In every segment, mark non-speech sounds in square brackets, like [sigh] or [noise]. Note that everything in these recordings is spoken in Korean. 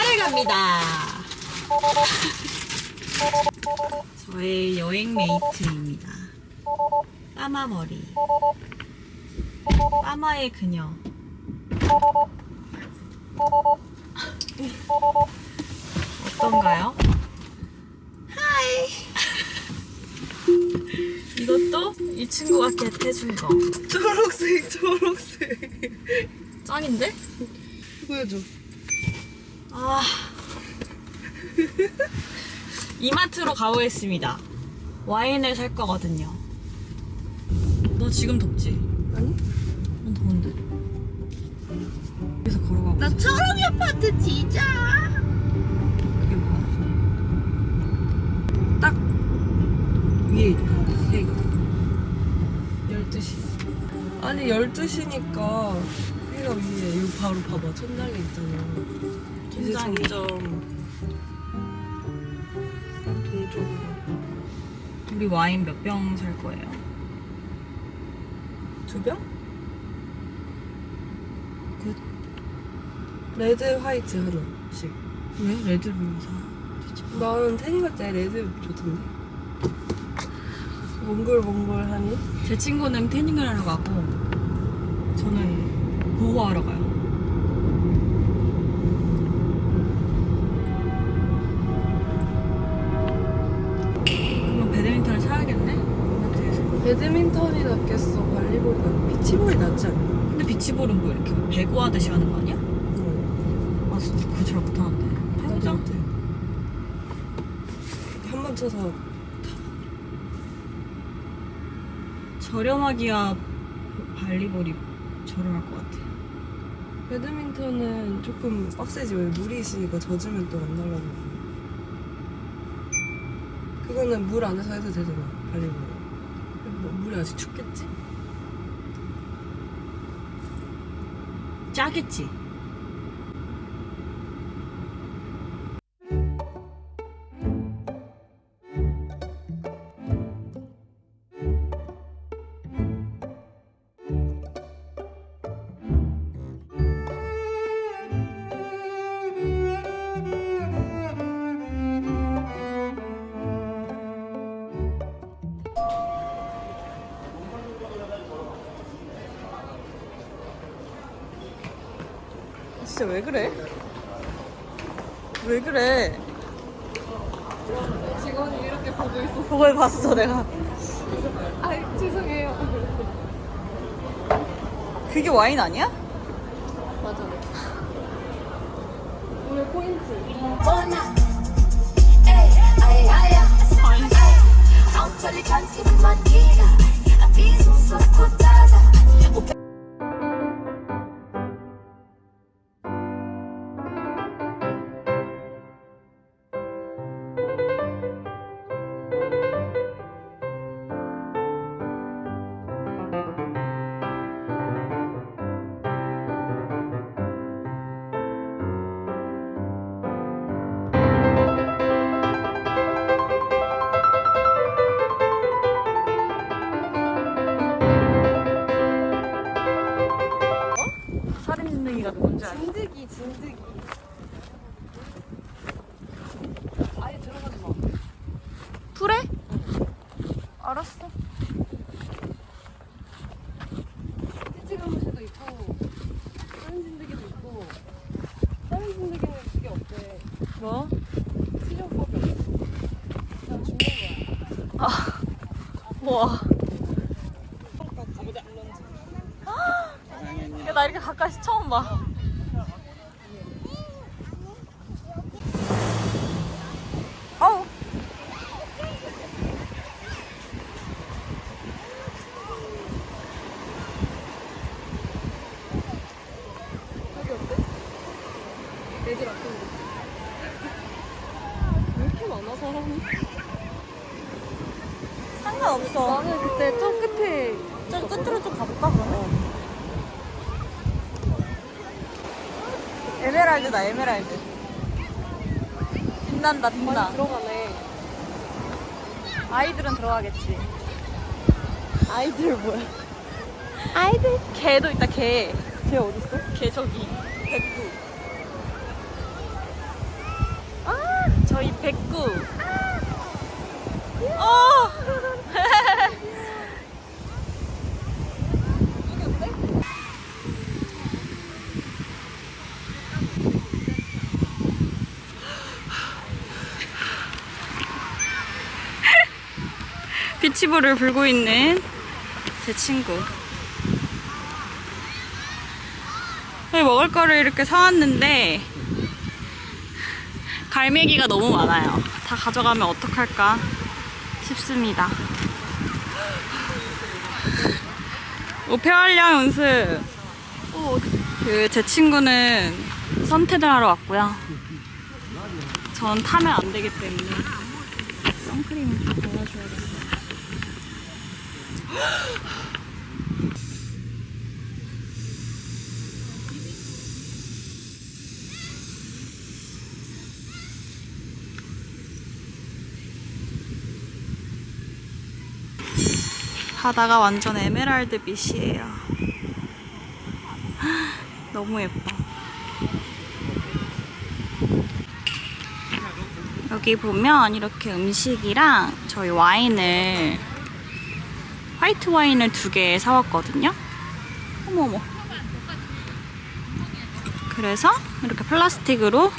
바다를 갑니다. [laughs] 저의 여행 메이트입니다. 빠마머리. 빠마의 그녀. 어떤가요? 하이. [laughs] 이것도 이 친구가 겟해준 거. 초록색 초록색 짱인데? 보여줘 아. 이마트로 가보겠습니다. 와인을 살 거거든요. 너 지금 덥지? 아니? 난 더운데. 여기서 걸어가고. 나 초록이 아파트 지자 그게 뭐야? 딱 위에 있다 색 12시 아니 12시니까 해가 위에 여기 바로 봐봐 천장에 있잖아 천장에. 점점 동쪽으로 우리 와인 몇 병 살 거예요? 두 병? 굿. 레드 화이트 하나씩 왜? 레드불 사. 나는 태닝 할 때 레드 좋던데 몽글몽글하니? 제 친구는 태닝을 하러 가고 저는 보호하러 가요. 배드민턴이 낫겠어 발리볼이 낫 피치볼이 낫지 않나? 근데 비치볼은 뭐 이렇게 배구 하듯이 하는 거 아니야? 응 아 진짜 그거 잘 못하는데. 해보자. 한번 쳐서 저렴하기야 발리볼이 저렴할 것 같아. 배드민턴은 조금 빡세지 왜 물이 있으니까 젖으면 또 안 날라가고 그거는 물 안에서 해도 되잖아 발리볼 뭐, 물이 아직 춥겠지? 짜겠지? 진짜 왜 그래? 왜 그래? 직원이 이렇게 보고 있어서 그걸 봤어 내가 아 죄송해요 그게 와인 아니야? 맞아 오늘 포인트 Bona. Ey, ay, ay, ay. Aunque le canti di maniera, 풀에? 알았어. 찌찌 가무새도 있고 다른 진드기도 있고 다른 진드기는 그게 없대. 뭐? 치료법이 없어 그냥 죽는 거야. 우와. 가보자. 야, 나 이렇게 가까이서 처음 봐 어우 저기 어때? 애들 앞에 왜 이렇게 많아 사람이? 상관없어. 나는 그때 저 끝에 좀 끝으로 좀 가볼까 그러면? 에메랄드다 에메랄드. 빛난다 빛나. 많이 들어가네. 아이들은 들어가겠지. 아이들 뭐야? 아이들? 개도 있다 개. 걔 어딨어? 개 저기. 백두 저희 백구. 어! 비치볼을 불고 있는 제 친구. 먹을 거를 이렇게 사왔는데 갈매기가 너무 많아요. 다 가져가면 어떡할까 싶습니다. 오페알량 연습. 그 제 친구는 선택을 하러 왔고요. 전 타면 안 되기 때문에 선크림을. 바다가 완전 에메랄드 빛이에요. 너무 예뻐. 여기 보면 이렇게 음식이랑 저희 와인을 화이트 와인을 두 개 사왔거든요. 어머 어머. 그래서 이렇게 플라스틱으로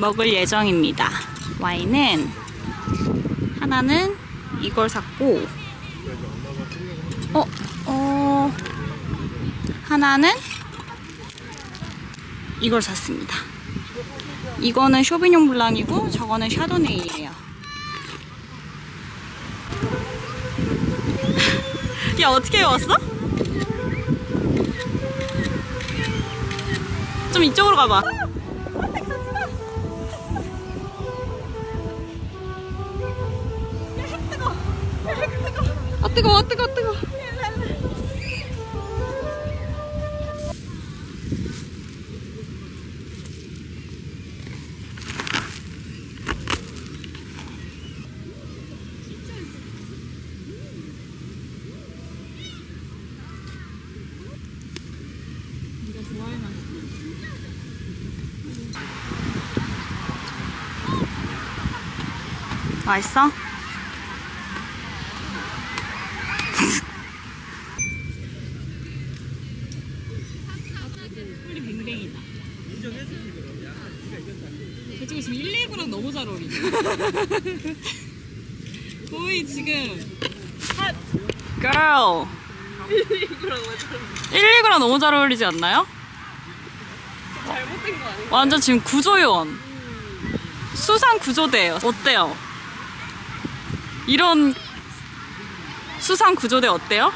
먹을 예정입니다. 와인은 하나는 이걸 샀고, 어, 어, 하나는 이걸 샀습니다. 이거는 쇼비뇽 블랑이고, 저거는 샤도네이예요. 어떻게 왔어? 좀 이쪽으로 가봐. 아 뜨거워, 아 뜨거워, 뜨거워. 맛있어? 꿀이 뱅뱅이다. 저 지금 119랑 너무 잘 어울리네. [laughs] 거의 지금 한 girl 119랑 너무 잘 어울리지 않나요? 잘못된 거 아니야? 완전 지금 구조요원 수상 구조대예요. 어때요? 이런 수상 구조대 어때요?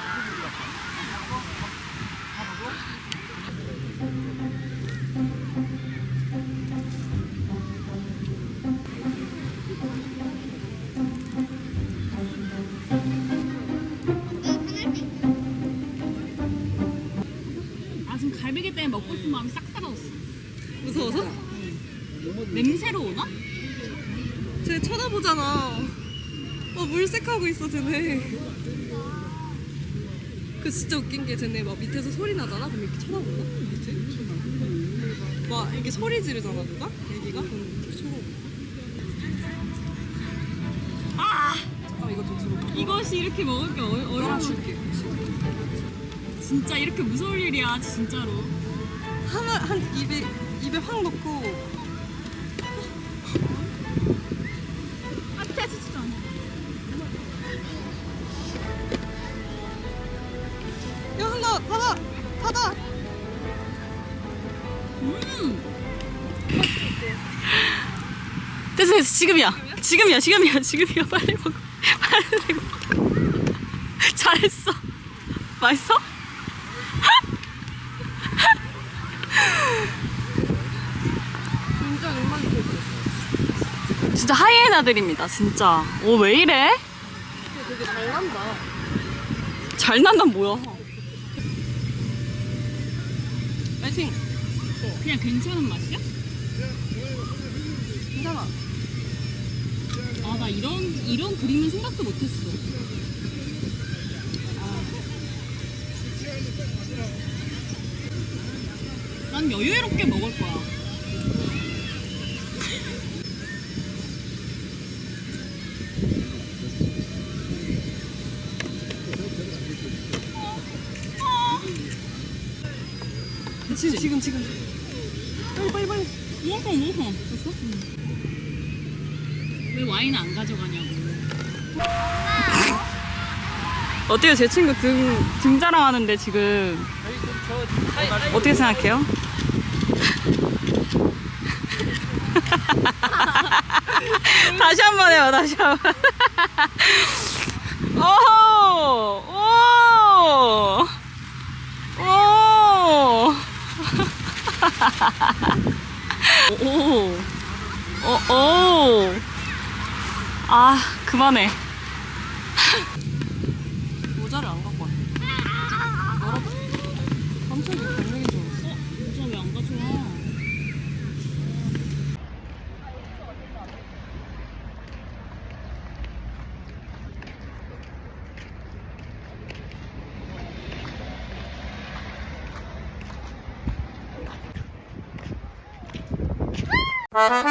하고 있어, 쟤네. 그 진짜 웃긴 게 쟤네 막 밑에서 소리 나잖아? 그럼 이렇게 쳐다보나? 밑에? 막 이렇게 소리 지르잖아, 누가? 애기가? 그럼 이렇게 쳐다보고. 아 잠깐 이거 좀 들어봐. 이것이 이렇게 먹을 게 어, 어려운 줄게. 진짜 이렇게 무서울 일이야 진짜로. 하나, 한 입에, 입에 확 넣고. 됐어 됐어 지금이야 지금이야 지금이야 지금이야 빨리 먹어 빨리 먹어 잘했어 맛있어? 진짜 있어. 진짜 하이에나들입니다 진짜 오 왜 이래? 되게 잘 난다. 잘 난다 뭐야 파이팅! 그냥 괜찮은 맛이야? 괜찮아. 아, 나 이런, 이런 그림은 생각도 못했어. 아. 난 여유롭게 먹을 거야. 지금, 지금, 지금. 됐어? 왜 와인 안 가져가냐고. 어때요? 제 친구 등, 등 자랑하는데 지금. 어떻게 생각해요? [laughs] 다시 한 번 해요 다시 한 번. 오호 [laughs] 오! 오. [laughs] 오. 오. 오. 아, 그만해. [laughs] 모자를 안갖고 왔네. 열어봐. 깜짝이야 변명인 줄 알았어. 어, 모자 왜 안 가져와? 야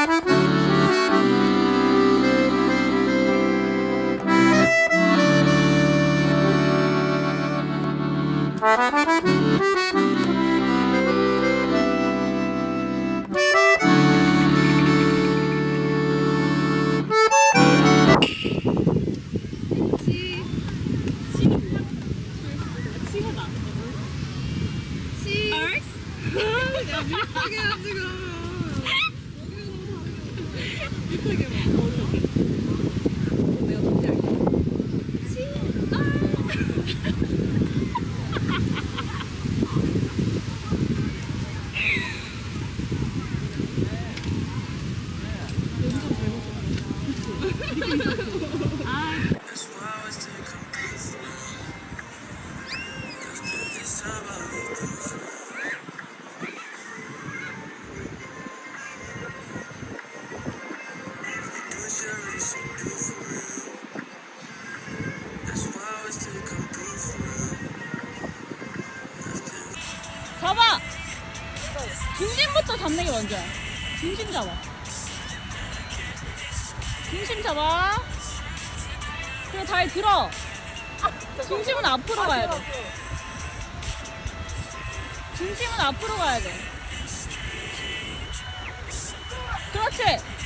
중심부터 잡는 게 먼저야. 중심 잡아. 중심 잡아. 그리고 다리 들어. 중심은 앞으로 가야 돼. 중심은 앞으로 가야 돼. 그렇지.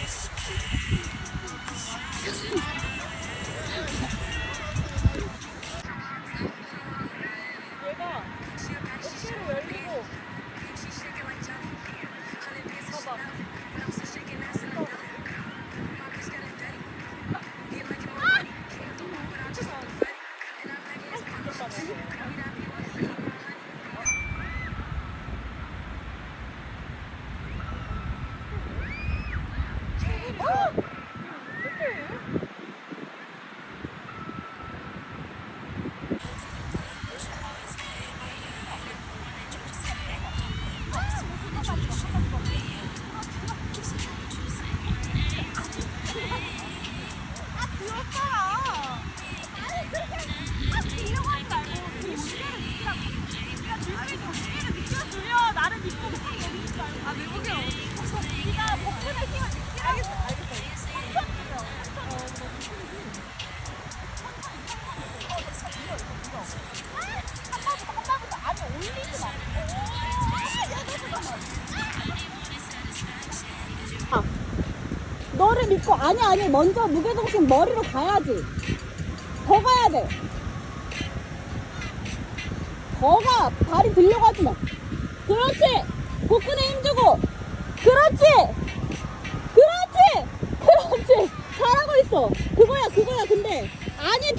먼저 무게중심 머리로 가야지. 더 가야 돼. 더 가. 발이 들려고 하지 마 그렇지. 복근에 힘주고. 그렇지. 그렇지. 그렇지. 잘하고 있어. 그거야 그거야. 근데 아니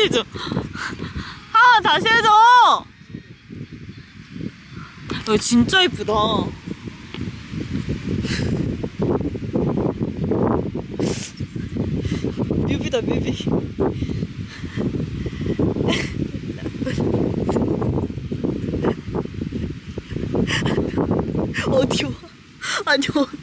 다시 해줘. [laughs] 아, 다시 해줘. 야, 진짜 이쁘다. [laughs] 뮤비다, 뮤비. 어디요? 아니, 어디